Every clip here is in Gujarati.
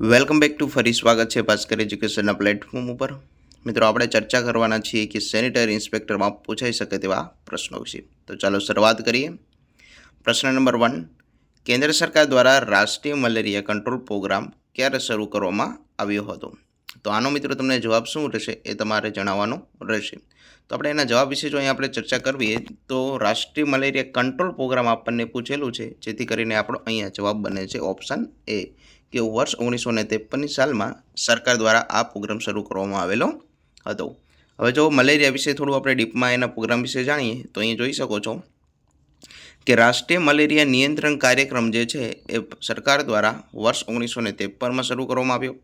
વેલકમ બેક ટુ ફરી સ્વાગત છે ભાસ્કર એજ્યુકેશનના પ્લેટફોર્મ ઉપર. મિત્રો, આપણે ચર્ચા કરવાના છીએ કે સેનિટરી ઇન્સ્પેક્ટરમાં પૂછાઈ શકે તેવા પ્રશ્નો વિશે. તો ચાલો શરૂઆત કરીએ. પ્રશ્ન નંબર વન, કેન્દ્ર સરકાર દ્વારા રાષ્ટ્રીય મલેરિયા કંટ્રોલ પ્રોગ્રામ ક્યારે શરૂ કરવામાં આવ્યો હતો? તો આનો મિત્રો તમને જવાબ શું રહેશે એ તમારે જણાવવાનો રહેશે. તો આપણે એના જવાબ વિશે જો અહીં આપણે ચર્ચા કરીએ, તો રાષ્ટ્રીય મલેરિયા કંટ્રોલ પ્રોગ્રામ આપણને પૂછેલું છે, જેથી કરીને આપણો અહીંયા જવાબ બને છે ઓપ્શન એ. કે વર્ષ ઓગણીસો ને ત્રેપનની સાલમાં સરકાર દ્વારા આ પ્રોગ્રામ શરૂ કરવામાં આવેલો હતો. હવે જો મલેરિયા વિશે થોડું આપણે ડીપમાં એના પ્રોગ્રામ વિશે જાણીએ, તો અહીં જોઈ શકો છો કે રાષ્ટ્રીય મલેરિયા નિયંત્રણ કાર્યક્રમ જે છે એ સરકાર દ્વારા વર્ષ ઓગણીસો ને ત્રેપનમાં શરૂ કરવામાં આવ્યો.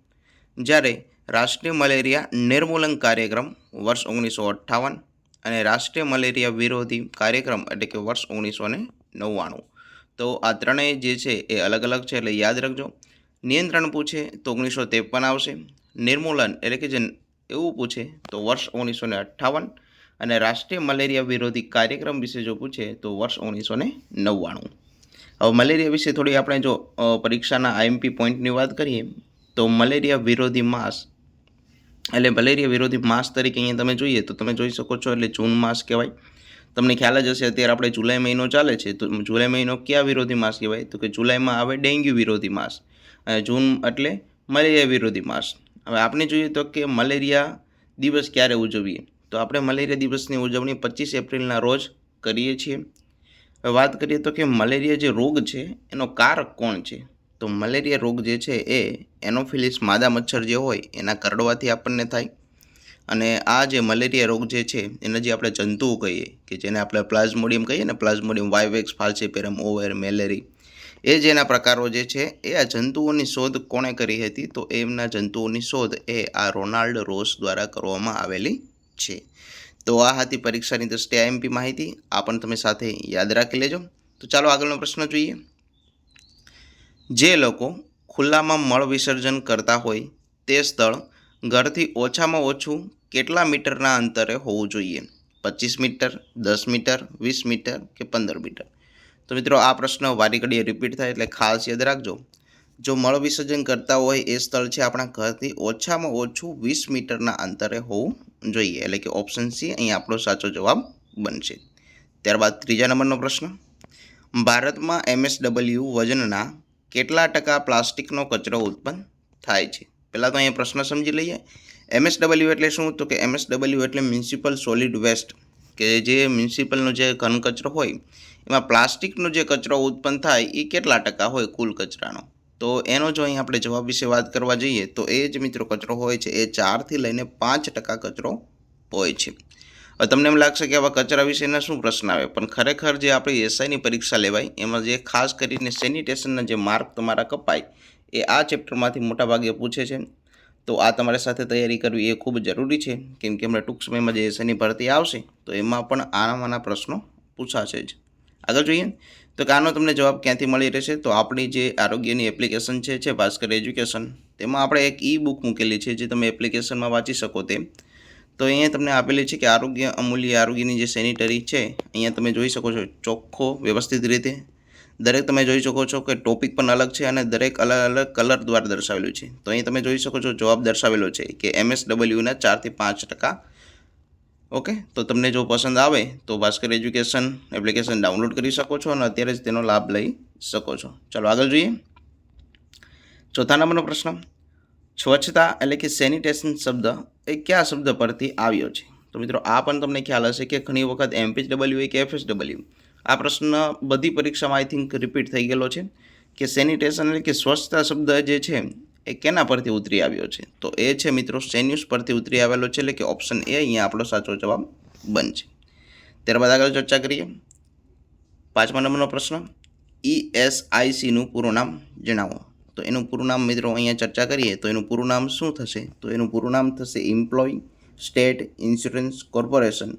જ્યારે રાષ્ટ્રીય મલેરિયા નિર્મૂલન કાર્યક્રમ વર્ષ ઓગણીસો અઠ્ઠાવન અને રાષ્ટ્રીય મલેરિયા વિરોધી કાર્યક્રમ એટલે કે વર્ષ ઓગણીસો ને નવ્વાણું. તો આ ત્રણેય જે છે એ અલગ અલગ છે એટલે યાદ રાખજો. નિયંત્રણ પૂછે તો ઓગણીસો ત્રેપન આવશે. નિર્મૂલન એટલે કે જે એવું પૂછે તો વર્ષ ઓગણીસો ને અઠ્ઠાવન અને રાષ્ટ્રીય મલેરિયા વિરોધી કાર્યક્રમ વિશે જો પૂછે તો વર્ષ ઓગણીસો ને નવ્વાણું. હવે મલેરિયા વિશે થોડી આપણે જો પરીક્ષાના આઈએમપી પોઈન્ટની વાત કરીએ તો મલેરિયા વિરોધી માસ એટલે મલેરિયા વિરોધી માસ તરીકે અહીંયા તમે જોઈએ તો તમે જોઈ શકો છો એટલે જૂન માસ કહેવાય. તમને ખ્યાલ જ હશે અત્યારે આપણે જુલાઈ મહિનો ચાલે છે તો જુલાઈ મહિનો કયા વિરોધી માસ કહેવાય? તો કે જુલાઈમાં આવે ડેન્ગ્યુ વિરોધી માસ. જૂન એટલે મલેરિયા વિરોધી માસ. હવે આપણે જોઈએ તો કે મલેરિયા દિવસ ક્યારે ઉજવીએ? તો આપણે મલેરિયા દિવસની ઉજવણી પચીસ એપ્રિલના રોજ કરીએ છીએ. વાત કરીએ તો કે મલેરિયા જે રોગ છે, એનો કારક કોણ છે? તો મલેરિયા રોગ જે છે એ એનોફિલિસ માદા મચ્છર જે હોય, એના કરડવાથી આપણને થાય. અને આ જે મલેરિયા રોગ જે છે, એને જે આપણે જંતુઓ કહીએ કે જેને આપણે પ્લાઝ્મોડિયમ કહીએ ને plasmodium vivax, falciparum, ovale malariae એ જેના પ્રકારો જે છે, એ આ જંતુઓની શોધ કોણે કરી હતી? તો એમના જંતુઓની શોધ એ આ રોનાલ્ડ રોસ દ્વારા કરવામાં આવેલી છે. તો આ હતી પરીક્ષાની દ્રષ્ટિએ આઈએમપી માહિતી. આ પણ તમે સાથે યાદ રાખી લેજો. તો ચાલો આગળનો પ્રશ્ન જોઈએ. જે લોકો ખુલ્લામાં મળ વિસર્જન કરતા હોય, તે સ્થળ ઘરથી ઓછામાં ઓછું કેટલા મીટરના અંતરે હોવું જોઈએ? પચીસ મીટર, દસ મીટર, વીસ મીટર કે પંદર મીટર? તો મિત્રો, આ પ્રશ્ન વારી ઘડીએ રિપીટ થાય એટલે ખાસ યાદ રાખજો. જો મળ વિસર્જન કરતા હોય એ સ્થળ છે આપણા ઘરથી ઓછામાં ઓછું વીસ મીટરના અંતરે હોવું જોઈએ. એટલે કે ઓપ્શન સી અહીં આપણો સાચો જવાબ બનશે. ત્યારબાદ ત્રીજા નંબરનો પ્રશ્ન. ભારતમાં એમએસડબલ્યુ વજનના કેટલા ટકા પ્લાસ્ટિકનો કચરો ઉત્પન્ન થાય છે? પહેલાં તો અહીંયા પ્રશ્ન સમજી લઈએ. એમએસડબલ્યુ એટલે શું? તો કે એમએસડબલ્યુ એટલે મ્યુનિસિપલ સોલિડ વેસ્ટ, કે જે મ્યુનિસિપલનો જે ઘન કચરો હોય એમાં પ્લાસ્ટિકનો જે કચરો ઉત્પન્ન થાય એ કેટલા ટકા હોય કુલ કચરાનો? તો એનો જો અહીં આપણે જવાબ વિશે વાત કરવા જઈએ, તો એ જ મિત્રો કચરો હોય છે, એ ચારથી લઈને પાંચ ટકા કચરો હોય છે. તમને એમ લાગશે કે આવા કચરા વિશેના શું પ્રશ્ન આવે? પણ ખરેખર જે આપણી એસઆઈની પરીક્ષા લેવાય, એમાં જે ખાસ કરીને સેનિટેશનના જે માર્ક તમારા કપાય, એ આ ચેપ્ટરમાંથી મોટાભાગે પૂછે છે. તો આ તમારી સાથે તૈયારી કરવી એ ખૂબ જરૂરી છે. કેમ કે હમણાં ટૂંક સમયમાં જે એસઆઈની ભરતી આવશે, તો એમાં પણ આનામાંના પ્રશ્નો પૂછાશે જ. આગળ જોઈએ. તો કાનો તમને જવાબ ક્યાંથી મળી રહેશે? તો આપણી જે આરોગ્યની એપ્લિકેશન છે છે ભાસ્કર એજ્યુકેશન તેમાં આપણે એક ઈ બુક મૂકેલી છે, જે તમે એપ્લિકેશનમાં વાંચી શકો તે. તો અહીંયા તમને આપેલી છે કે આરોગ્ય અમૂલ્ય આરોગ્યની જે સેનિટરી છે, અહીંયા તમે જોઈ શકો છો ચોખ્ખો, વ્યવસ્થિત રીતે. દરેક તમે જોઈ શકો છો કે ટોપિક પણ અલગ છે અને દરેક અલગ અલગ કલર દ્વારા દર્શાવેલું છે. તો અહીં તમે જોઈ શકો છો જવાબ દર્શાવેલો છે કે એમએસડબલ્યુના ચારથી પાંચ ટકા ઓકે? તો તમને જો પસંદ આવે તો ભાસ્કર એજ્યુકેશન એપ્લિકેશન ડાઉનલોડ કરી શકો છો અને અત્યારે જ તેનો લાભ લઈ શકો છો. ચાલો આગળ જોઈએ. ચોથા નંબરનો પ્રશ્ન. સ્વચ્છતા એટલે કે સેનિટેશન શબ્દ એ કયા શબ્દ પરથી આવ્યો છે? તો મિત્રો, આ પણ તમને ખ્યાલ હશે કે ઘણી વખત એમપીએચ ડબલ્યુ કે એફએસ ડબલ્યુ આ પ્રશ્ન બધી પરીક્ષામાં આઈ થિંક રિપીટ થઈ ગયેલો છે કે સેનિટેશન એટલે કે સ્વચ્છતા શબ્દ જે છે એ કેના પરથી ઉતરી આવ્યો છે? તો એ છે મિત્રો, સેન્યુસ પરથી ઉતરી આવેલો છે, એટલે કે ઓપ્શન એ અહીંયા આપણો સાચો જવાબ બનશે. ત્યારબાદ આગળ ચર્ચા કરીએ. પાંચમા નંબરનો પ્રશ્ન ઈએસઆઈસીનું પૂરું નામ જણાવો. તો એનું પૂરું નામ મિત્રો અહીંયા ચર્ચા કરીએ, તો એનું પૂરું નામ શું થશે? તો એનું પૂરું નામ થશે એમ્પ્લોય સ્ટેટ ઇન્સ્યોરન્સ કોર્પોરેશન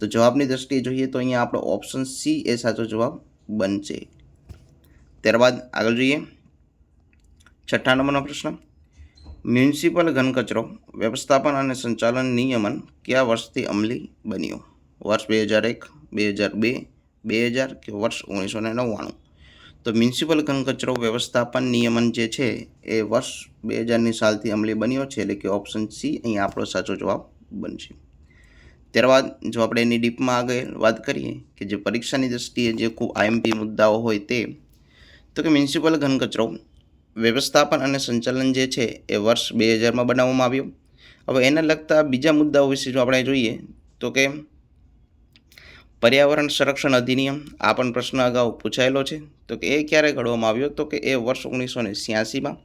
તો જવાબની દ્રષ્ટિએ જોઈએ તો અહીંયા આપણો ઓપ્શન સી એ સાચો જવાબ બનશે. ત્યારબાદ આગળ જોઈએ. છઠ્ઠા નંબરનો પ્રશ્ન. મ્યુનિસિપલ ઘનકચરો વ્યવસ્થાપન અને સંચાલન નિયમન કયા વર્ષથી અમલી બન્યો? વર્ષ બે હજાર એક, બે હજાર બે બે હજાર કે વર્ષ ઓગણીસો ને નવ્વાણું? તો મ્યુનિસિપલ ઘન કચરો વ્યવસ્થાપન નિયમન જે છે એ વર્ષ બે હજારની સાલથી અમલી બન્યો છે એટલે કે ઓપ્શન સી અહીં આપણો સાચો જવાબ બનશે. ત્યારબાદ જો આપણે એની ડીપમાં આગળ વાત કરીએ કે જે પરીક્ષાની દૃષ્ટિએ જે ખૂબ આઈએમપી મુદ્દાઓ હોય તે, તો કે મ્યુનિસિપલ ઘન કચરો વ્યવસ્થાપન અને સંચાલન જે છે એ વર્ષ બે હજારમાં બનાવવામાં આવ્યું. હવે એને લગતા બીજા મુદ્દાઓ વિશે જો આપણે જોઈએ, તો કે પર્યાવરણ સંરક્ષણ અધિનિયમ, આ પણ પ્રશ્ન અગાઉ પૂછાયેલો છે. તો કે એ ક્યારે ઘડવામાં આવ્યો? તો કે એ વર્ષ ઓગણીસો ને છ્યાસીમાં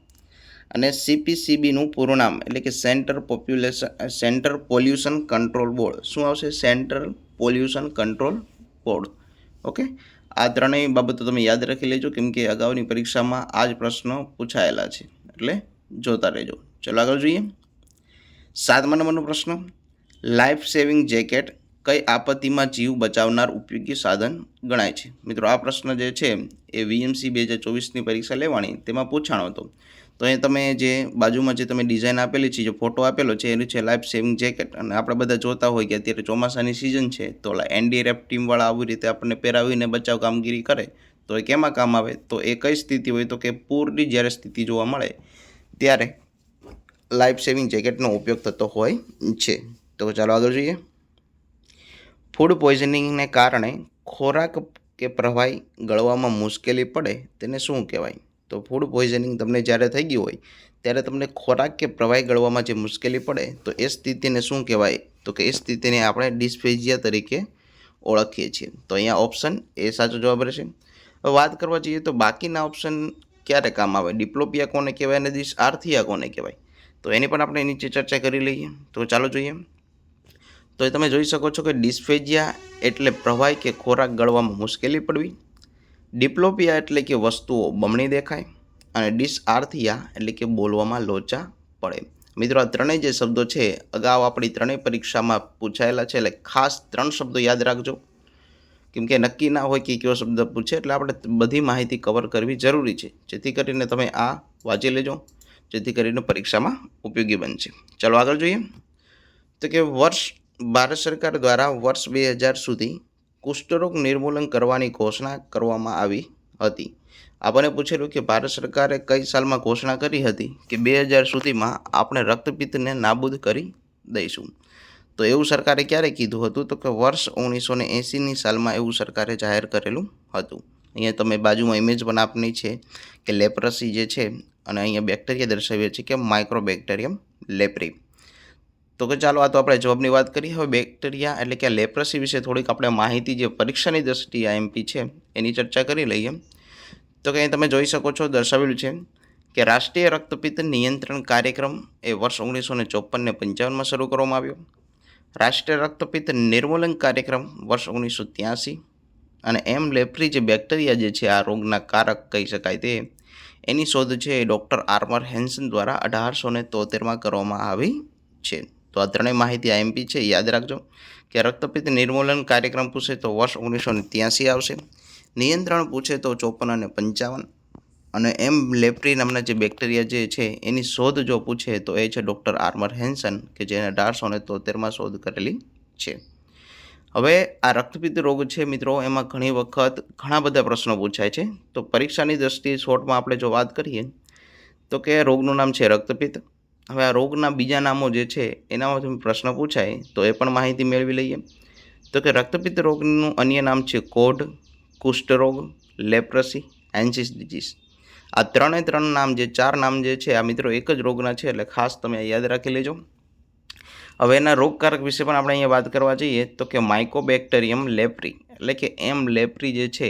અને સીપીસીબીનું પૂરું નામ એટલે કે centre population, centre pollution control board. શું આવશે? Centre pollution control board. Okay? આ ત્રણેય બાબતો તમે યાદ રાખી લેજો, કેમ કે અગાઉની પરીક્ષામાં આ જ પ્રશ્નો પૂછાયેલા છે. એટલે જોતા રહેજો. ચલો આગળ જોઈએ. સાતમા નંબરનો પ્રશ્ન લાઈફ સેવિંગ જેકેટ કઈ આપત્તિમાં જીવ બચાવનાર ઉપયોગી સાધન ગણાય છે? મિત્રો, આ પ્રશ્ન જે છે, એ વીએમસી બે હજાર ચોવીસની પરીક્ષા લેવાની, તેમાં પૂછાણો હતો. તો એ તમે જે બાજુમાં જે તમે ડિઝાઇન આપેલી છે, જે ફોટો આપેલો છે, એનું છે લાઈફ સેવિંગ જેકેટ અને આપણે બધા જોતા હોય કે અત્યારે ચોમાસાની સિઝન છે, તો ઓલા એનડીઆરએફ ટીમવાળા આવી રીતે આપણને પહેરાવીને બચાવ કામગીરી કરે, તો એ કેમાં કામ આવે? તો એ કઈ સ્થિતિ હોય? તો કે પૂરની જ્યારે સ્થિતિ જોવા મળે, ત્યારે લાઈફ સેવિંગ જેકેટનો ઉપયોગ થતો હોય છે. તો ચાલો આગળ જોઈએ. ફૂડ પોઈઝનિંગને કારણે ખોરાક કે પ્રવાહી ગળવામાં મુશ્કેલી પડે, તેને શું કહેવાય? તો ફૂડ પોઈઝનિંગ તમને જ્યારે થઈ ગયું હોય, ત્યારે તમને ખોરાક કે પ્રવાહી ગળવામાં જે મુશ્કેલી પડે, તો એ સ્થિતિને શું કહેવાય? તો કે એ સ્થિતિને આપણે ડિસ્ફેજિયા તરીકે ઓળખીએ છીએ. તો અહીંયા ઓપ્શન એ સાચો જવાબ રહેશે. હવે વાત કરવા જઈએ તો બાકીના ઓપ્શન ક્યારે કામ આવે? ડિપ્લોપિયા કોને કહેવાય અને દિસ આર્થિયા કોને કહેવાય? તો એની પણ આપણે નીચે ચર્ચા કરી લઈએ. તો ચાલો જોઈએ. તો એ તમે જોઈ શકો છો કે ડિસ્ફેજિયા એટલે પ્રવાહી કે ખોરાક ગળવામાં મુશ્કેલી પડવી ડિપ્લોપિયા એટલે કે વસ્તુઓ બમણી દેખાય અને ડિસઆર્થિયા એટલે કે બોલવામાં લોચા પડે. મિત્રો, આ ત્રણેય જે શબ્દો છે, અગાઉ આપણી ત્રણેય પરીક્ષામાં પૂછાયેલા છે, એટલે ખાસ ત્રણ શબ્દો યાદ રાખજો. કેમ કે નક્કી ના હોય કે કયો શબ્દ પૂછે, એટલે આપણે બધી માહિતી કવર કરવી જરૂરી છે. જેથી કરીને તમે આ વાંચી લેજો, જેથી કરીને પરીક્ષામાં ઉપયોગી બનશે. ચાલો આગળ જોઈએ. તો કે વર્ષ, ભારત સરકાર દ્વારા વર્ષ બે હજાર સુધી કુષ્ઠરોગ નિર્મૂલન કરવાની ઘોષણા કરવામાં આવી હતી. આપણને પૂછેલું કે ભારત સરકારે કઈ સાલમાં ઘોષણા કરી હતી કે બે હજાર સુધીમાં આપણે રક્તપિત્તને નાબૂદ કરી દઈશું. તો એવું સરકારે ક્યારે કીધું હતું? તો કે વર્ષ ઓગણીસો ને એંસીની સાલમાં એવું સરકારે જાહેર કરેલું હતું. અહીંયા તમે બાજુમાં ઇમેજ પણ આપની છે કે લેપ્રસી જે છે અને અહીંયા બેક્ટેરિયા દર્શાવીએ છીએ કે માઇક્રોબેક્ટેરિયમ લેપ્રી તો કે ચાલો આ તો આપણે જોબની વાત કરીએ હવે બેક્ટેરિયા એટલે કે લેપ્રસી વિશે થોડીક આપણે માહિતી જે પરીક્ષાની દ્રષ્ટિએ આઈએમપી છે, એની ચર્ચા કરી લઈએ. તો કે અહીં તમે જોઈ શકો છો, દર્શાવેલું છે કે રાષ્ટ્રીય રક્તપિત્ત નિયંત્રણ કાર્યક્રમ એ વર્ષ ઓગણીસો ને ચોપનને પંચાવનમાં શરૂ કરવામાં આવ્યો. રાષ્ટ્રીય રક્તપિત્ત નિર્મૂલન કાર્યક્રમ વર્ષ ઓગણીસો ત્યાંસી અને એમ લેપ્રી જે બેક્ટેરિયા જે છે આ રોગના કારક કહી શકાય તે, એની શોધ છે ડૉક્ટર આર્મર હેન્સન દ્વારા અઢારસો ને તોતેરમાં કરવામાં આવી છે. તો આ ત્રણેય માહિતી આઈએમપી છે યાદ રાખજો. કે રક્તપિત્ત નિર્મૂલન કાર્યક્રમ પૂછે તો વર્ષ ઓગણીસો ને ત્યાંસી આવશે. નિયંત્રણ પૂછે તો ચોપન અને પંચાવન. અને એમ લેપ્રી નામના જે બેક્ટેરિયા જે છે, એની શોધ જો પૂછે તો એ છે ડૉક્ટર આર્મર હેન્સન, કે જેને અઢારસો ને તોતેરમાં શોધ કરેલી છે. હવે આ રક્તપિત્ત રોગ છે મિત્રો, એમાં ઘણી વખત ઘણા બધા પ્રશ્નો પૂછાય છે. તો પરીક્ષાની દ્રષ્ટિએ શોર્ટમાં આપણે જો વાત કરીએ, તો કે રોગનું નામ છે રક્તપિત્ત. હવે આ રોગના બીજા નામો જે છે, એનામાંથી પ્રશ્ન પૂછાય, તો એ પણ માહિતી મેળવી લઈએ. તો કે રક્તપિત્ત રોગનું અન્ય નામ છે કોઢ કુષ્ઠરોગ લેપ્રસી, એન્સિસ ડિઝીઝ. આ ત્રણે ત્રણ નામ જે, ચાર નામ જે છે, આ મિત્રો એક જ રોગના છે, એટલે ખાસ તમે યાદ રાખી લેજો. હવે એના રોગકારક વિશે પણ આપણે અહીંયા વાત કરવા જઈએ, તો કે માઇકોબેક્ટેરિયમ લેપ્રી એટલે કે એમ લેપ્રી જે છે,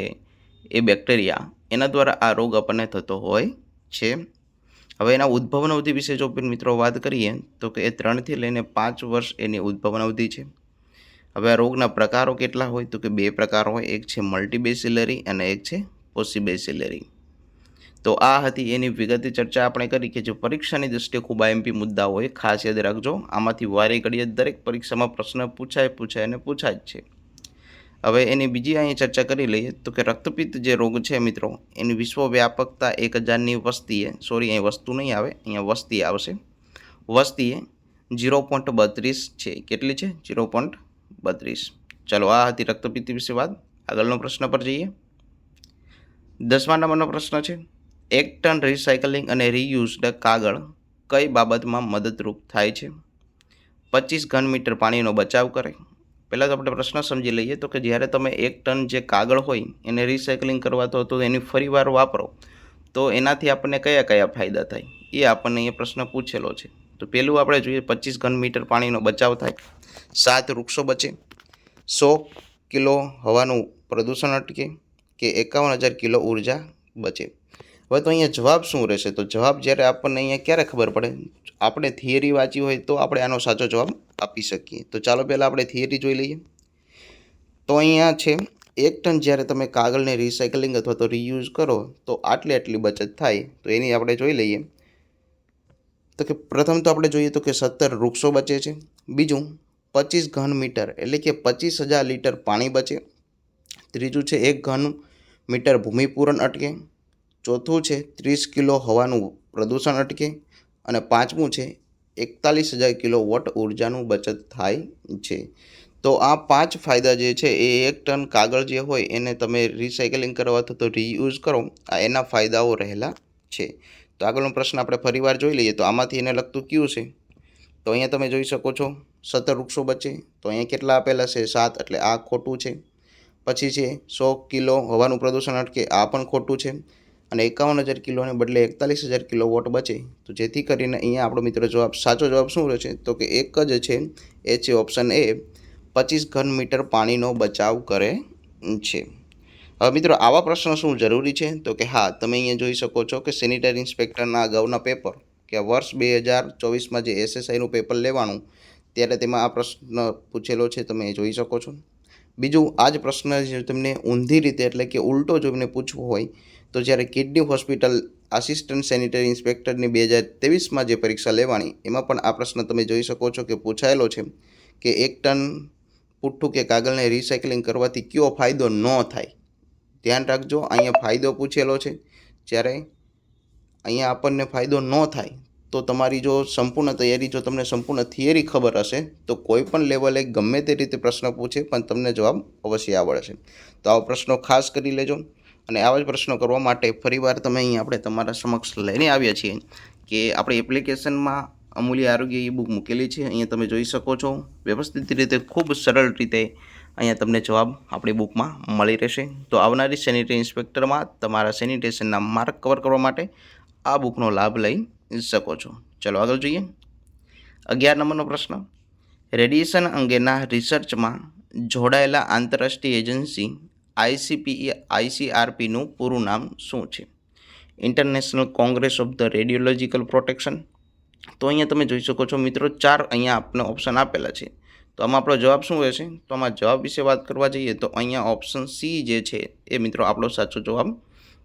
એ બેક્ટેરિયા એના દ્વારા આ રોગ આપણને થતો હોય છે. હવે એના ઉદ્ભવન અવધિ વિશે જો મિત્રો વાત કરીએ, તો કે એ ત્રણથી લઈને પાંચ વર્ષ એની ઉદ્ભવન અવધિ છે. હવે આ રોગના પ્રકારો કેટલા હોય, તો કે બે પ્રકારો હોય. એક છે મલ્ટીબેસિલરી અને એક છે પોસીબેસિલરી. તો આ હતી એની વિગતે ચર્ચા આપણે કરી કે જે પરીક્ષાની દૃષ્ટિએ ખૂબ આઈએમપી મુદ્દા હોય, ખાસ યાદ રાખજો. આમાંથી વારે ઘડીએ દરેક પરીક્ષામાં પ્રશ્ન પૂછાય પૂછાય અને પૂછાય જ છે. હવે એની બીજી અહીં ચર્ચા કરી લઈએ તો કે રક્તપિત્ત જે રોગ છે મિત્રો, એની વિશ્વવ્યાપકતા એક હજારની વસ્તીએ સોરી અહીં વસ્તુ નહીં આવે, અહીંયા વસ્તી આવશે. વસ્તીએ જીરો પોઈન્ટ બત્રીસ છે. કેટલી છે? જીરો પોઈન્ટ બત્રીસ. ચલો, આ હતી રક્તપિત્ત વિશે વાત. આગળનો પ્રશ્ન પર જઈએ. દસમા નંબરનો પ્રશ્ન છે એક ટન રિસાયકલિંગ અને રીયુઝડ કાગળ કઈ બાબતમાં મદદરૂપ થાય છે? પચીસ ઘન મીટર પાણીનો બચાવ કરે પહેલાં તો આપણે પ્રશ્ન સમજી લઈએ તો કે જ્યારે તમે એક ટન જે કાગળ હોય એને રિસાયકલિંગ કરવા તો તો એની ફરીવાર વાપરો, તો એનાથી આપણને કયા કયા ફાયદા થાય? એ આપણને એ પ્રશ્ન પૂછેલો છે. તો પહેલું આપણે જોઈએ, પચીસ ઘન મીટર પાણીનો બચાવ થાય, સાત વૃક્ષો બચે, સો કિલો હવાનું પ્રદૂષણ અટકે કે એકાવન હજાર કિલો ઊર્જા બચે. હવે તો અહીંયા જવાબ શું રહેશે? તો જવાબ જ્યારે આપણને અહીંયા ક્યારે ખબર પડે? આપણે થિયરી વાંચી હોય તો આપણે આનો સાચો જવાબ આપી શકીએ. તો ચાલો પહેલાં આપણે થિયરી જોઈ લઈએ. તો અહીંયા છે, એક ટન જ્યારે તમે કાગળને રિસાયકલિંગ અથવા તો રીયુઝ કરો, તો આટલી આટલી બચત થાય. તો એની આપણે જોઈ લઈએ. તો કે પ્રથમ તો આપણે જોઈએ તો કે સત્તર વૃક્ષો બચે છે. બીજું, પચીસ ઘન મીટર એટલે કે પચીસ હજાર લીટર પાણી બચે. ત્રીજું છે, એક ઘન મીટર ભૂમિપૂરણ અટકે. ચોથું છે ત્રીસ કિલો હવાનું પ્રદૂષણ અટકે અને પાંચમું છે એકતાલીસ હજાર કિલો વોટ ઉર્જાનું બચત થાય છે. તો આ પાંચ ફાયદા જે છે એ એક ટન કાગળ જે હોય એને તમે રિસાયકલિંગ કરવા તો રીયુઝ કરો, આ એના ફાયદાઓ રહેલા છે. તો આગળનો પ્રશ્ન આપણે ફરીવાર જોઈ લઈએ તો આમાંથી એને લગતું કયું છે? તો અહીંયા તમે જોઈ શકો છો સત્તર વૃક્ષો બચે, તો અહીંયા કેટલા આપેલા છે? સાત, એટલે આ ખોટું છે. પછી છે સો કિલો હવાનું પ્રદૂષણ અટકે, આ પણ ખોટું છે. અને એકાવન હજાર કિલોને બદલે એકતાલીસ હજાર કિલો વોટ બચે. તો જેથી કરીને અહીંયા આપણો મિત્રો જવાબ, સાચો જવાબ શું રહેશે તો કે એક જ છે, એ છે ઓપ્શન એ પચીસ ઘન મીટર પાણીનો બચાવ કરે છે. હવે મિત્રો, આવા પ્રશ્નો શું જરૂરી છે? તો કે હા, તમે અહીંયા જોઈ શકો છો કે સેનિટરી ઇન્સ્પેક્ટરના અગાઉના પેપર કે વર્ષ બે હજાર ચોવીસમાં જે એસએસઆઈનું પેપર લેવાનું, ત્યારે તેમાં આ પ્રશ્ન પૂછેલો છે, તમે એ જોઈ શકો છો. બીજું, આ જ પ્રશ્ન તમને ઊંધી રીતે એટલે કે ઉલટો જોઈને પૂછવો હોય તો જ્યારે કિડની હોસ્પિટલ આસિસ્ટન્ટ સેનિટરી ઇન્સ્પેક્ટરની બે હજાર ત્રેવીસમાં જે પરીક્ષા લેવાની, એમાં પણ આ પ્રશ્ન તમે જોઈ શકો છો કે પૂછાયેલો છે કે એક ટન પુઠ્ઠું કે કાગળને રિસાયકલિંગ કરવાથી કયો ફાયદો ન થાય. ધ્યાન રાખજો, અહીંયા ફાયદો પૂછેલો છે. જ્યારે અહીંયા આપણને ફાયદો ન થાય, તો તમારી જો સંપૂર્ણ તૈયારી, જો તમને સંપૂર્ણ થિયરી ખબર હશે, તો કોઈ પણ લેવલે ગમે તે રીતે પ્રશ્ન પૂછે, પણ તમને જવાબ અવશ્ય આવડશે. તો આવા પ્રશ્નો ખાસ કરી લેજો. અને આવા જ પ્રશ્નો કરવા માટે ફરીવાર તમે અહીં આપણે તમારા સમક્ષ લઈને આવ્યા છીએ કે આપણી એપ્લિકેશનમાં અમૂલ્ય આરોગ્ય ઈ બુક મૂકેલી છે. અહીંયા તમે જોઈ શકો છો, વ્યવસ્થિત રીતે ખૂબ સરળ રીતે અહીંયા તમને જવાબ આપણી બુકમાં મળી રહેશે. તો આવનારી સેનિટરી ઇન્સ્પેક્ટરમાં તમારા સેનિટેશનના માર્ક કવર કરવા માટે આ બુકનો લાભ લઈ શકો છો. ચલો આગળ જોઈએ. અગિયાર નંબરનો પ્રશ્ન. રેડિયેશન અંગેના રિસર્ચમાં જોડાયેલા આંતરરાષ્ટ્રીય એજન્સી આઈસીપીઈ આઈસીઆરપીનું પૂરું નામ શું છે? International congress of the radiological protection તો અહીંયા તમે જોઈ શકો છો મિત્રો, ચાર અહીંયા આપણે ઓપ્શન આપેલા છે. તો આમાં આપણો જવાબ શું રહેશે તો આમાં જવાબ વિશે વાત કરવા જઈએ તો અહીંયા ઓપ્શન સી જે છે એ મિત્રો આપણો સાચો જવાબ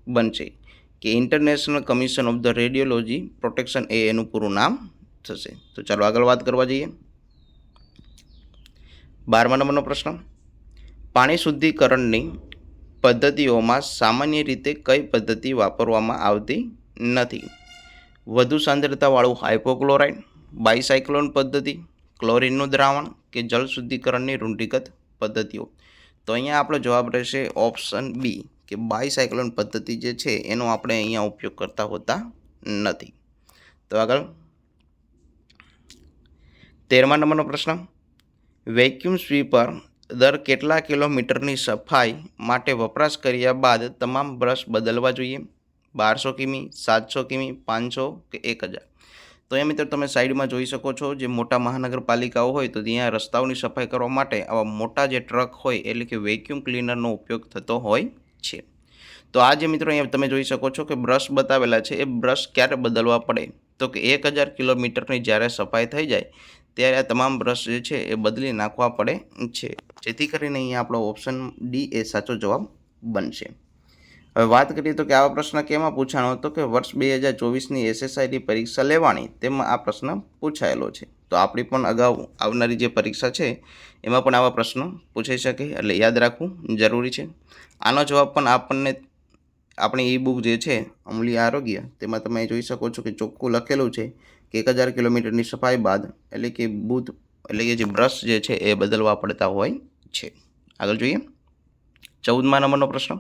બનશે કે international commission of the radiology protection એ એનું પૂરું નામ થશે. તો ચાલો આગળ વાત કરવા જઈએ. બારમા નંબરનો પ્રશ્ન. પાણી શુદ્ધિકરણની પદ્ધતિઓમાં સામાન્ય રીતે કઈ પદ્ધતિ વાપરવામાં આવતી નથી? વધુ સાંદ્રતાવાળું હાઇપોક્લોરાઇડ બાયસાયક્લોન પદ્ધતિ, ક્લોરિનનું દ્રાવણ કે જળ શુદ્ધિકરણની રૂંઢિગત પદ્ધતિઓ? તો અહીંયા આપણો જવાબ રહેશે ઓપ્શન બી, કે બાયસાયક્લોન પદ્ધતિ જે છે એનો આપણે અહીંયા ઉપયોગ કરતા હોતા નથી. તો આગળ. તેરમા નંબરનો પ્રશ્ન. વેક્યુમ સ્વીપર દર કેટલા કિલોમીટરની સફાઈ માટે વપરાશ કર્યા બાદ તમામ બ્રશ બદલવા જોઈએ? બારસો કિમી, સાતસો કિમી, પાંચસો કે એક હજાર? તો એ મિત્રો તમે સાઈડમાં જોઈ શકો છો, જે મોટા મહાનગરપાલિકાઓ હોય તો ત્યાં રસ્તાઓની સફાઈ કરવા માટે આવા મોટા જે ટ્રક હોય, એટલે કે વેક્યુમ ક્લીનરનો ઉપયોગ થતો હોય છે. તો આ જે મિત્રો અહીંયા તમે જોઈ શકો છો કે બ્રશ બતાવેલા છે, એ બ્રશ ક્યારે બદલવા પડે? તો કે એક હજાર કિલોમીટરની જ્યારે સફાઈ થઈ જાય, ત્યારે આ તમામ બ્રશ જે છે એ બદલી નાખવા પડે છે. જેથી કરીને અહીંયા આપણો ઓપ્શન ડી એ સાચો જવાબ બનશે. હવે વાત કરીએ તો કે આવા પ્રશ્ન કેમાં પૂછાણો હતો કે વર્ષ બે હજાર ચોવીસની એસએસઆઈની પરીક્ષા લેવાની તેમાં આ પ્રશ્ન પૂછાયેલો છે. તો આપણી પણ અગાઉ આવનારી જે પરીક્ષા છે, એમાં પણ આવા પ્રશ્નો પૂછાઈ શકે એટલે યાદ રાખવું જરૂરી છે. આનો જવાબ પણ આપણને, આપણી ઈ બુક જે છે અમૂલ્ય આરોગ્ય, તેમાં તમે જોઈ શકો છો કે ચોખ્ખું લખેલું છે કે એક હજાર કિલોમીટરની સફાઈ બાદ એટલે કે બૂથ એટલે કે જે બ્રશ જે છે એ બદલવા પડતા હોય છે. આગળ જોઈએ. ચૌદમા નંબરનો પ્રશ્ન.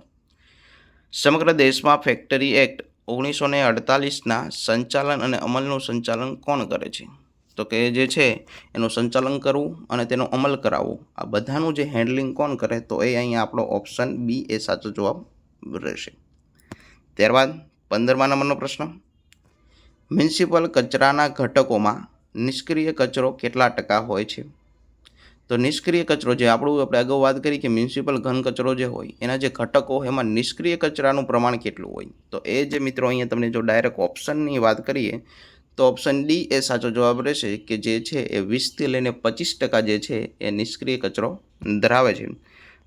સમગ્ર દેશમાં ફેક્ટરી એક્ટ ઓગણીસો ને અડતાલીસના સંચાલન અને અમલનું સંચાલન કોણ કરે છે? તો કે જે છે, એનું સંચાલન કરવું અને તેનો અમલ કરાવવો. આ બધાનું જે હેન્ડલિંગ કોણ કરે તો એ અહીંયા આપણો ઓપ્શન બી એ સાચો જવાબ રહેશે. ત્યારબાદ પંદરમા નંબરનો પ્રશ્ન. મ્યુનિસિપલ કચરાના ઘટકોમાં નિષ્ક્રિય કચરો કેટલા ટકા હોય છે? તો નિષ્ક્રિય કચરો જે આપણું આપણે અગાઉ વાત કરી કે મ્યુનિસિપલ ઘન કચરો જે હોય, એના જે ઘટકો એમાં નિષ્ક્રિય કચરાનું પ્રમાણ કેટલું હોય? તો એ જે મિત્રો અહીંયા તમને જો ડાયરેક્ટ ઓપ્શનની વાત કરીએ, તો ઓપ્શન ડી એ સાચો જવાબ રહેશે કે જે છે એ વીસથી લઈને પચીસ ટકા જે છે એ નિષ્ક્રિય કચરો ધરાવે છે.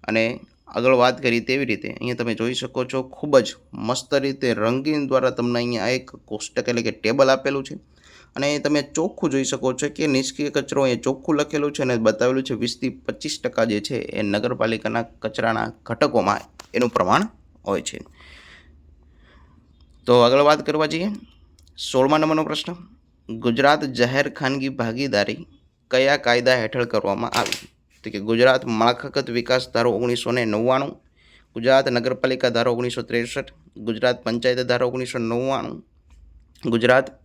અને આગળ વાત કરી તેવી રીતે, અહીંયા તમે જોઈ શકો છો ખૂબ જ મસ્ત રીતે રંગીન દ્વારા તમને અહીંયા એક કોષ્ટક એટલે કે ટેબલ આપેલું છે. અને તમે ચોખ્ખું જોઈ શકો છો કે નિષ્ક્રિય કચરો એ ચોખ્ખું લખેલું છે અને બતાવેલું છે વીસથી પચીસ ટકા જે છે એ નગરપાલિકાના કચરાના ઘટકોમાં એનું પ્રમાણ હોય છે. તો આગળ વાત કરવા જઈએ. સોળમા નંબરનો પ્રશ્ન. ગુજરાત જાહેર ખાનગી ભાગીદારી કયા કાયદા હેઠળ કરવામાં આવી? તો કે ગુજરાત માળખાગત વિકાસ ધારો ઓગણીસો ને નવ્વાણું, ગુજરાત નગરપાલિકા ધારો ઓગણીસો ત્રેસઠ, ગુજરાત પંચાયત ધારો ઓગણીસો નવ્વાણું, ગુજરાત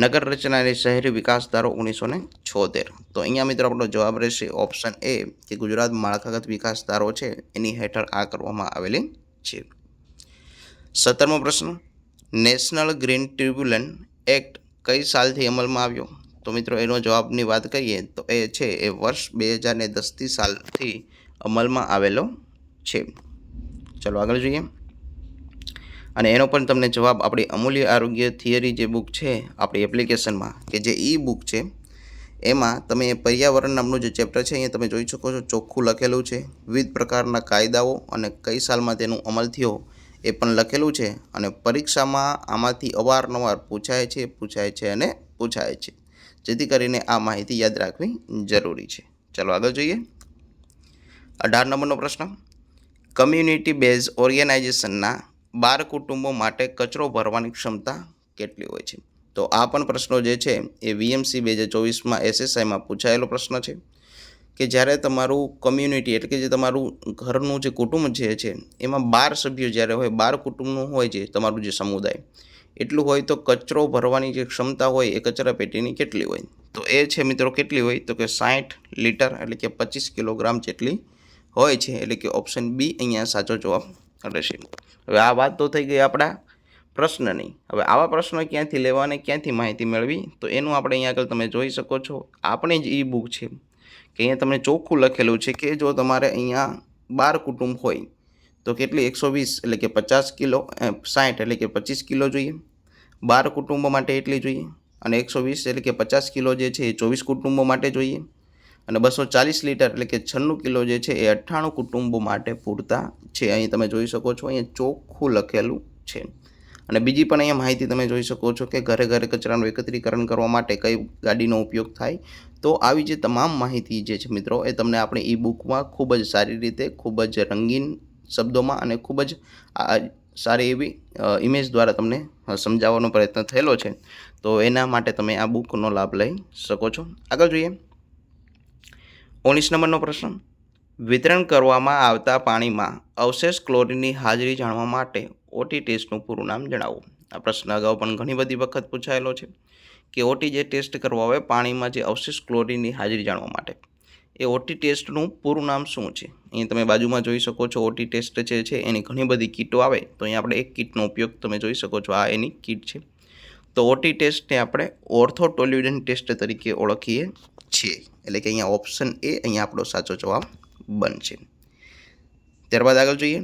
નગર રચના અને શહેરી વિકાસ ધારો ઓગણીસો ને છોતેર. તો અહીંયા મિત્રો આપણો જવાબ રહેશે ઓપ્શન એ કે ગુજરાત માળખાગત વિકાસ ધારો છે એની હેઠળ આ કરવામાં આવેલી છે. સત્તરમો પ્રશ્ન, નેશનલ ગ્રીન ટ્રિબ્યુનલ એક્ટ કઈ સાલથી અમલમાં આવ્યો? તો મિત્રો એનો જવાબની વાત કરીએ તો એ છે એ વર્ષ બે હજાર ને દસથી સાલથી અમલમાં આવેલો છે. ચલો આગળ જોઈએ. અને એનો પણ તમને જવાબ આપણી અમૂલ્ય આરોગ્ય થિયરી જે બુક છે, આપણી એપ્લિકેશનમાં, કે જે ઈ બુક છે, એમાં તમે પર્યાવરણ નામનું જે ચેપ્ટર છે, અહીંયા તમે જોઈ શકો છો, ચોખ્ખું લખેલું છે, વિવિધ પ્રકારના કાયદાઓ અને કઈ સાલમાં તેનું અમલ થયો, એ પણ લખેલું છે, અને પરીક્ષામાં આમાંથી અવારનવાર પૂછાય છે પૂછાય છે અને પૂછાય છે. જેથી કરીને આ માહિતી યાદ રાખવી જરૂરી છે. ચાલો આગળ જોઈએ. અઢાર નંબરનો પ્રશ્ન. કમ્યુનિટી બેઝ ઓર્ગેનાઇઝેશનના બાર કુટુંબો માટે કચરો ભરવાની ક્ષમતા કેટલી હોય છે? તો આ પણ પ્રશ્નો જે છે એ વીએમસી બે હજાર ચોવીસમાં એસએસઆઈમાં પૂછાયેલો પ્રશ્ન છે કે જ્યારે તમારું કમ્યુનિટી એટલે કે જે તમારું ઘરનું જે કુટુંબ જે છે, એમાં બાર સભ્યો જ્યારે હોય, બાર કુટુંબનું હોય છે તમારું જે સમુદાય, એટલું હોય તો કચરો ભરવાની જે ક્ષમતા હોય એ કચરા પેટીની કેટલી હોય? તો એ છે મિત્રો કેટલી હોય? તો કે સાઠ લીટર એટલે કે પચીસ કિલોગ્રામ જેટલી હોય છે. એટલે કે ઓપ્શન બી અહીંયા સાચો જવાબ રહેશે હવે આ વાત તો થઈ ગઈ આપણા પ્રશ્નની. હવે આવા પ્રશ્નો ક્યાંથી લેવા અને ક્યાંથી માહિતી મેળવી, તો એનું આપણે અહીંયા આગળ તમે જોઈ શકો છો. આપણે જ ઈ બુક છે કે અહીંયા તમને ચોખ્ખું લખેલું છે કે જો તમારે અહીંયા બાર કુટુંબ હોય, તો કેટલી? એકસો વીસ એટલે કે પચાસ કિલો સાઠ એટલે કે પચીસ કિલો જોઈએ. બાર કુટુંબો માટે એટલી જોઈએ. અને એકસો વીસ એટલે કે પચાસ કિલો જે છે એ ચોવીસ કુટુંબો માટે જોઈએ. અને બસો ચાલીસ લીટર એટલે કે છન્નું કિલો જે છે એ અઠ્ઠાણું કુટુંબો માટે પૂરતા છે. અહીં તમે જોઈ શકો છો, અહીંયા ચોખ્ખું લખેલું છે. અને બીજી પણ અહીંયા માહિતી તમે જોઈ શકો છો કે ઘરે ઘરે કચરાનું એકત્રીકરણ કરવા માટે કઈ ગાડીનો ઉપયોગ થાય. તો આવી જે તમામ માહિતી જે છે મિત્રો, એ તમને આપણી ઈ બુકમાં ખૂબ જ સારી રીતે, ખૂબ જ રંગીન શબ્દોમાં અને ખૂબ જ સારી એવી ઇમેજ દ્વારા તમને સમજાવવાનો પ્રયત્ન થયેલો છે. તો એના માટે તમે આ બુકનો લાભ લઈ શકો છો. આગળ જોઈએ. ઓગણીસ નંબરનો પ્રશ્ન. વિતરણ કરવામાં આવતા પાણીમાં અવશેષ ક્લોરીનની હાજરી જાણવા માટે ઓટી ટેસ્ટનું પૂરું નામ જણાવો. આ પ્રશ્ન અગાઉ પણ ઘણી બધી વખત પૂછાયેલો છે કે ઓટી જે ટેસ્ટ કરવા હોય પાણીમાં જે અવશેષ ક્લોરીનની હાજરી જાણવા માટે. એ ઓટી ટેસ્ટનું પૂરું નામ શું છે? અહીં તમે બાજુમાં જોઈ શકો છો ઓટી ટેસ્ટ જે છે એની ઘણી બધી કીટો આવે. તો અહીં આપણે એક કીટનો ઉપયોગ તમે જોઈ શકો છો આ એની કીટ છે. તો ઓટી ટેસ્ટને આપણે ઓર્થોટોલ્યુડન ટેસ્ટ તરીકે ઓળખીએ છીએ. એટલે કે અહીંયા ઓપ્શન એ અહીંયા આપણો સાચો જવાબ બનશે. ત્યારબાદ આગળ જોઈએ.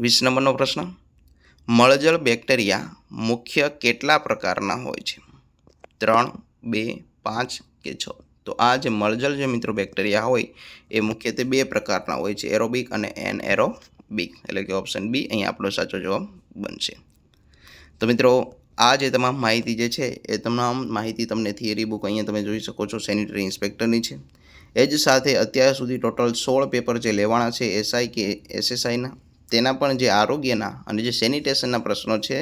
વીસ નંબરનો પ્રશ્ન. મળજળ બેક્ટેરિયા મુખ્ય કેટલા પ્રકારના હોય છે? ત્રણ, બે, પાંચ કે છ? તો આ જે મળજળ જે મિત્રો બેક્ટેરિયા હોય, એ મુખ્યત્વે બે પ્રકારના હોય છે. એરોબિક અને એન એરોબિક એટલે કે ઓપ્શન બી અહીંયા આપણો સાચો જવાબ બનશે. તો મિત્રો આ જે તમામ માહિતી જે છે, એ તમામ માહિતી તમને થિયરી બુક અહીંયા તમે જોઈ શકો છો સેનિટરી ઇન્સ્પેક્ટરની છે. એ જ સાથે અત્યાર સુધી ટોટલ સોળ પેપર જે લેવાના છે એસઆઈ કે એસએસઆઈના તેના પણ જે આરોગ્યના અને જે સેનિટેશનના પ્રશ્નો છે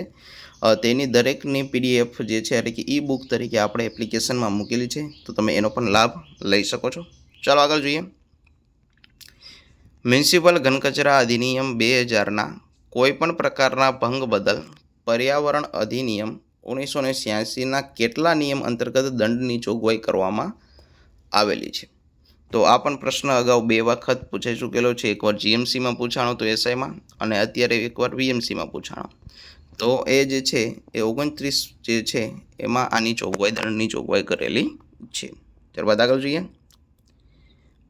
તેની દરેકની પીડીએફ જે છે, એટલે કે ઈ બુક તરીકે આપણે એપ્લિકેશનમાં મૂકેલી છે, તો તમે એનો પણ લાભ લઈ શકો છો. ચાલો આગળ જોઈએ. મ્યુનિસિપલ ઘનકચરા અધિનિયમ બે હજારના કોઈપણ પ્રકારના ભંગ બદલ પર્યાવરણ અધિનિયમ ઓગણીસો ને છ્યાસીના કેટલા નિયમ અંતર્ગત દંડની જોગવાઈ કરવામાં આવેલી છે? તો આ પણ પ્રશ્ન અગાઉ બે વખત પૂછાઈ ચૂકેલો છે. એકવાર જીએમસીમાં પૂછાણો, તો એસઆઈમાં, અને અત્યારે એકવાર વીએમસીમાં પૂછાણો. તો એ જે છે, એ ઓગણત્રીસ જે છે, એમાં આની જોગવાઈ, દંડની જોગવાઈ કરેલી છે. ત્યારબાદ આગળ જોઈએ.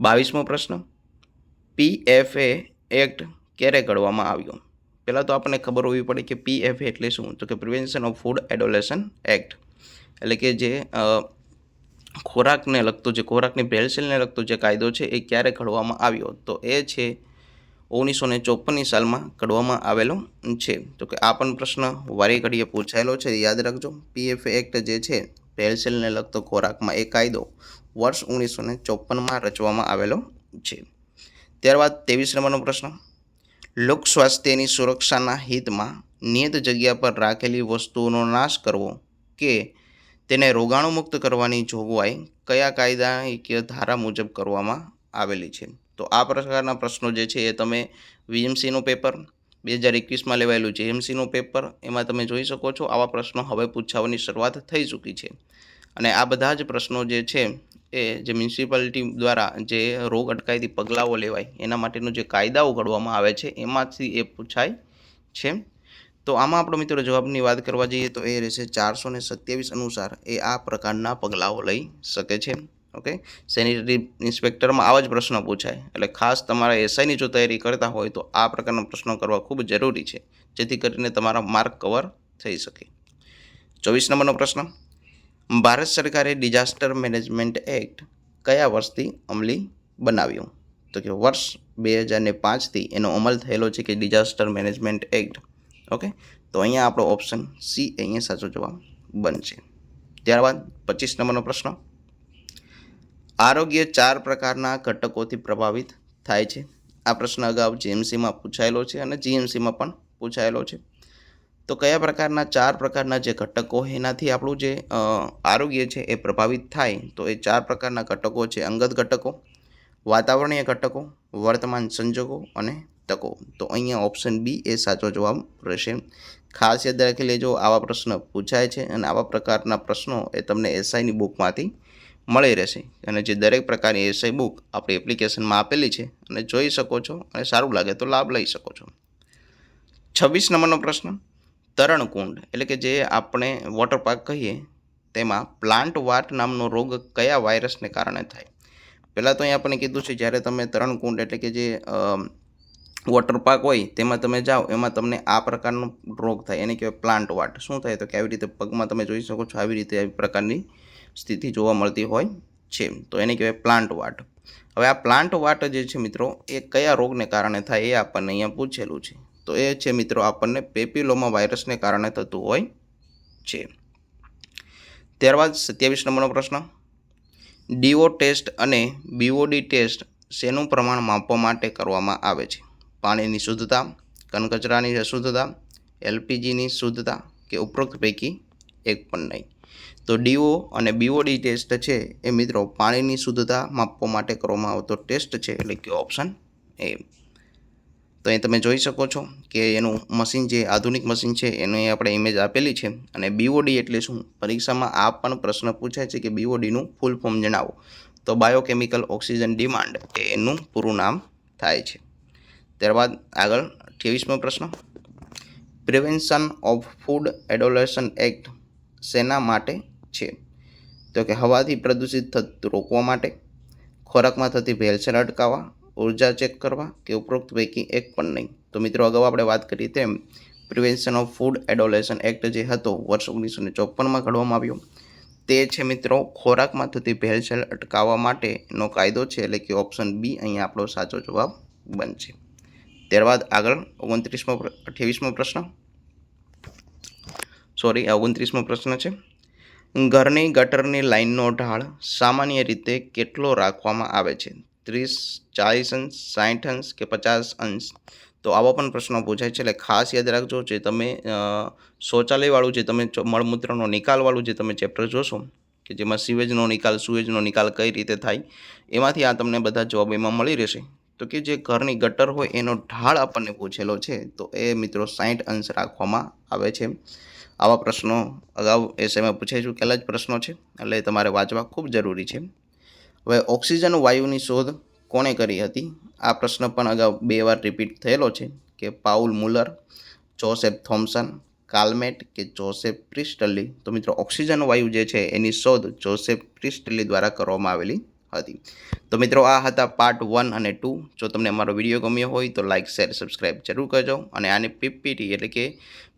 બાવીસમો પ્રશ્ન. પીએફએ એક્ટ ક્યારે ઘડવામાં આવ્યો? પહેલાં તો આપણને ખબર હોવી પડે કે પીએફએ એટલે શું? તો કે prevention of food adulteration act એટલે કે જે ખોરાકને લગતો જે, ખોરાકની ભેળસેળને લગતો જે કાયદો છે એ ક્યારે ઘડવામાં આવ્યો? તો એ છે ઓગણીસો ને ચોપનની સાલમાં ઘડવામાં આવેલો છે. તો કે આ પણ પ્રશ્ન વારે ઘડીએ પૂછાયેલો છે. યાદ રાખજો પીએફ એક્ટ જે છે ભેળસેળને લગતો ખોરાકમાં એ કાયદો વર્ષ ઓગણીસો ને ચોપનમાં રચવામાં આવેલો છે. ત્યારબાદ ત્રેવીસ નંબરનો પ્રશ્ન લોક સ્વાસ્થ્યની સુરક્ષાના હિતમાં નિયત જગ્યા પર રાખેલી વસ્તુઓનો નાશ કરવો કે તેને રોગાણુમુક્ત કરવાની જોગવાઈ કયા કાયદાકીય ધારા મુજબ કરવામાં આવેલી છે? તો આ પ્રકારના પ્રશ્નો જે છે એ તમે વીએમસીનું પેપર, બે હજાર એકવીસમાં લેવાયેલું છે એમસીનું પેપર, એમાં તમે જોઈ શકો છો. આવા પ્રશ્નો હવે પૂછાવાની શરૂઆત થઈ ચૂકી છે. અને આ બધા જ પ્રશ્નો જે છે એ જે મ્યુનિસિપાલિટી દ્વારા જે રોગ અટકાયતી પગલાઓ લેવાય, એના માટેનું જે કાયદાઓ ઘડવામાં આવે છે, એમાંથી એ પૂછાય છે. તો આમાં આપણો મિત્રો જવાબની વાત કરવા જઈએ તો એ રહેશે ચારસો ને સત્યાવીસ અનુસાર એ આ પ્રકારના પગલાઓ લઈ શકે છે. ઓકે? સેનિટરી ઇન્સ્પેક્ટરમાં આવા જ પ્રશ્નો પૂછાય. એટલે ખાસ તમારા એસઆઈની જો તૈયારી કરતા હોય તો આ પ્રકારના પ્રશ્નો કરવા ખૂબ જરૂરી છે, જેથી કરીને તમારા માર્ક કવર થઈ શકે. ચોવીસ નંબરનો પ્રશ્ન. ભારત સરકારે ડિઝાસ્ટર મેનેજમેન્ટ એક્ટ કયા વર્ષથી અમલી બનાવ્યું? તો કે વર્ષ બે હજાર ને પાંચથી એનો અમલ થયેલો છે કે ડિઝાસ્ટર મેનેજમેન્ટ એક્ટ. ઓકે? તો અહીંયા આપણો ઓપ્શન સી અહીંયા સાચો જવાબ બનશે. ત્યારબાદ પચીસ નંબરનો પ્રશ્ન. આરોગ્ય ચાર પ્રકારના ઘટકોથી પ્રભાવિત થાય છે. આ પ્રશ્ન અગાઉ જીએમસીમાં પૂછાયેલો છે અને જીએમસીમાં પણ પૂછાયેલો છે. તો કયા પ્રકારના ચાર પ્રકારના જે ઘટકો એનાથી આપણું જે આરોગ્ય છે એ પ્રભાવિત થાય, તો એ ચાર પ્રકારના ઘટકો છે અંગત ઘટકો, વાતાવરણીય ઘટકો, વર્તમાન સંજોગો અને તકો. તો અહીંયા ઓપ્શન બી એ સાચો જવાબ રહેશે. ખાસ યાદ રાખી લેજો, આવા પ્રશ્ન પૂછાય છે અને આવા પ્રકારના પ્રશ્નો એ તમને એસઆઈની બુકમાંથી મળી રહેશે. અને જે દરેક પ્રકારની એસઆઈ બુક આપણી એપ્લિકેશનમાં આપેલી છે અને જોઈ શકો છો અને સારું લાગે તો લાભ લઈ શકો છો. છવ્વીસ નંબરનો પ્રશ્ન તરણકુંડ, એટલે કે જે આપણે વોટર પાર્ક કહીએ, તેમાં પ્લાન્ટ વાટ નામનો રોગ કયા વાયરસને કારણે થાય? પહેલાં તો અહીં આપણે કીધું છે, જ્યારે તમે તરણકુંડ એટલે કે જે વોટર પાર્ક હોય, તેમાં તમે જાઓ, એમાં તમને આ પ્રકારનો રોગ થાય, એને કહેવાય પ્લાન્ટ વાટ શું થાય? તો કે આવી રીતે પગમાં તમે જોઈ શકો છો, આવી રીતે આવી પ્રકારની સ્થિતિ જોવા મળતી હોય છે. તો એને કહેવાય પ્લાન્ટ વાટ હવે આ પ્લાન્ટ વાટ જે છે મિત્રો, એ કયા રોગને કારણે થાય એ આપણને અહીંયા પૂછેલું છે. તો એ છે મિત્રો આપણને પેપીલોમા વાયરસને કારણે થતું હોય છે. ત્યારબાદ સત્યાવીસ નંબરનો પ્રશ્ન. ડીઓ ટેસ્ટ અને બીઓડી ટેસ્ટ શેનું પ્રમાણ માપવા માટે કરવામાં આવે છે? પાણીની શુદ્ધતા, કનકચરાની અશુદ્ધતા, એલપીજીની શુદ્ધતા કે ઉપરોક્ત પૈકી એક પણ નહીં. તો ડીઓ અને બીઓડી ટેસ્ટ છે એ મિત્રો પાણીની શુદ્ધતા માપવા માટે કરવામાં આવતો ટેસ્ટ છે એટલે કે ઓપ્શન એ. તો અહીં તમે જોઈ શકો છો કે એનું મશીન જે આધુનિક મશીન છે, એનું આપણે ઇમેજ આપેલી છે અને બીઓડી એટલે શું? પરીક્ષામાં આ પણ પ્રશ્ન પૂછાય છે કે બીઓડીનું ફૂલ ફોર્મ જણાવો. તો બાયોકેમિકલ ઓક્સિજન ડિમાન્ડ એનું પૂરું નામ થાય છે. ત્યારબાદ આગળ અઠ્યાવીસમો પ્રશ્ન. Prevention of food adulteration act શેના માટે છે? તો કે હવાથી પ્રદૂષિત થતું, રોકવા માટે, ખોરાકમાં થતી ભેળસેળ અટકાવવા ઊર્જા ચેક કરવા કે ઉપરોક્ત પૈકી એક પણ નહીં. તો મિત્રો અગાઉ આપણે વાત કરી તેમ prevention of food adulteration act જે હતો વર્ષ ઓગણીસો ને ચોપનમાં ઘડવામાં આવ્યો. તે છે મિત્રો ખોરાકમાં થતી ભેળસેળ અટકાવવા માટેનો કાયદો છે. એટલે કે ઓપ્શન બી અહીંયા આપણો સાચો જવાબ બનશે. ત્યારબાદ આગળ ઓગણત્રીસમો અઠ્યાવીસમો પ્રશ્ન. સોરી ઓગણત્રીસમો પ્રશ્ન છે. ઘરની ગટરની લાઇનનો ઢાળ સામાન્ય રીતે કેટલો રાખવામાં આવે છે? ત્રીસ, ચાલીસ અંશ સાઠ અંશ કે પચાસ અંશ? તો આવા પણ પ્રશ્નો પૂછાય છે. એટલે ખાસ યાદ રાખજો જે તમે શૌચાલયવાળું જે તમે મળમૂત્રનો નિકાલવાળું જે તમે ચેપ્ટર જોશો, કે જેમાં સિવેજનો નિકાલ સુએજનો નિકાલ કઈ રીતે થાય, એમાંથી આ તમને બધા જવાબ એમાં મળી રહેશે. તો તો કે જે ઘરની ગટર હોય એનો ઢાળ આપણને પૂછેલો છે, તો એ મિત્રો સાઠ અંશ રાખવામાં આવે છે. આવા પ્રશ્નો અગાઉ એસએમાં પૂછાઈ ચૂકેલા જ પ્રશ્નો છે. એટલે તમારે વાંચવા ખૂબ જરૂરી છે. હવે ઓક્સિજન વાયુની શોધ કોણે કરી હતી? આ પ્રશ્ન પણ અગાઉ બે વાર રિપીટ થયેલો છે કે Paul Muller, Joseph Thomson Calmette કે જોસેફ પ્રિસ્ટલી. તો મિત્રો, ઓક્સિજન વાયુ જે છે એની શોધ જોસેફ પ્રિસ્ટલી દ્વારા કરવામાં આવેલી હતી. તો મિત્રો, આ હતા પાર્ટ વન અને ટુ જો તમને અમારો વીડિયો ગમ્યો હોય તો લાઇક શેર સબસ્ક્રાઈબ જરૂર કરજો અને આની પીપીટી એટલે કે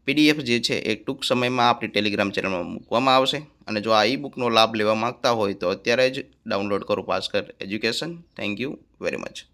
પીડીએફ જે છે એ ટૂંક સમયમાં આપણી ટેલિગ્રામ ચેનલમાં મૂકવામાં આવશે. અને જો આ ઈ બુકનો લાભ લેવા માગતા હોય તો અત્યારે જ ડાઉનલોડ કરો Bhaskar education thank you very much